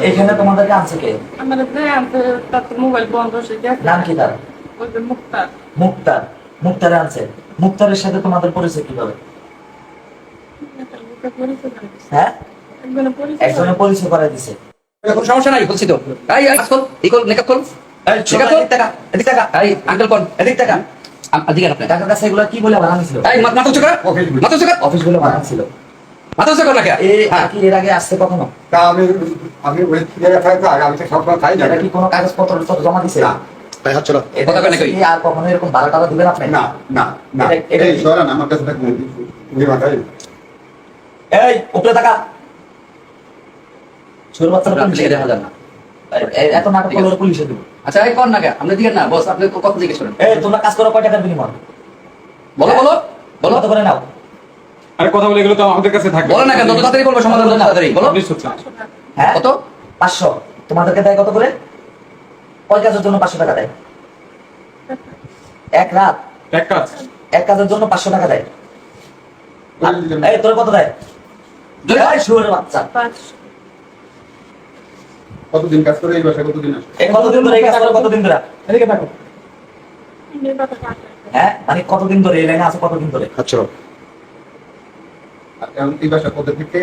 এখানে তোমাদেরকে আনছে কে? আমার তার মোবাইল বন্ধ সে গেছে নাম কি তার? ওই মুক্তার। মুক্তার। মুক্তারে আনছে। মুক্তারের সাথে তোমাদের পরিচয় কীভাবে? লোকে পরিচয় করে দিছে। হ্যাঁ একজনের পরিচয় করে দিছে। কোনো সমস্যা নাই বলছি তো। এই এই খোল এই খোল মেকআপ খোল এই, ছোট ঠিক আছে? এদিক টাকা এদিক টাকা এই আঙ্কেল কোন এদিক টাকা এদিকে আপনি টাকার কাছে এগুলো কি বলে এই মাথা মাথা অফিস বলে মাথা উঁচু কর না কে এই হ্যাঁ। কি এর আগে আসছে কখনো? তা আমি আমি ওই জায়গায় খাই তো আমি তো সব খাই না। কি কোনো কাগজপত্র টত্র জমা দিছে? না। তাই হচ্ছে না। কথা কয় কই? আর কখনো এরকম বারো টাকা দিবেন আপনি? না না না। এটা- এটা এই সরান আমার কাছে থাকবে তুমি মাথায়। এই উপরে টাকা ছোট পুলিশে দেখা না। এত নাটক করলে পুলিশে দিব। আচ্ছা এই কর না কে? আপনি দিকেন না বস আপনি কথা জিজ্ঞেস করেন? এই তোমরা কাজ করো কয় টাকার বিনিময়? বলো বলো। বলো। কত করে নাও? আরে কথা বলে এগুলো তো আমাদের কাছে থাকবে। বলো না কেন যত তাড়াতাড়ি বলব সমাধান তত তাড়াতাড়ি। বলো। হ্যাঁ? কত? পাঁচশো। তোমাদেরকে দেয় কত করে? কয় কাজের জন্য পাঁচশো টাকা দেয়। এক রাত। এক কাজ। এক কাজের জন্য পাঁচশো টাকা দেয়। এই তোর কত দেয়? বাচ্চা। কতদিন কাজ করে এই বাসায়? কতদিন আসে? এই কতদিন ধরে এই কাজ করো? কতদিন ধরে? এদিকে থাকো। হ্যাঁ? মানে কতদিন ধরে? এই লাইনে আছে কতদিন ধরে? আচ্ছা। বাসা কত থেকে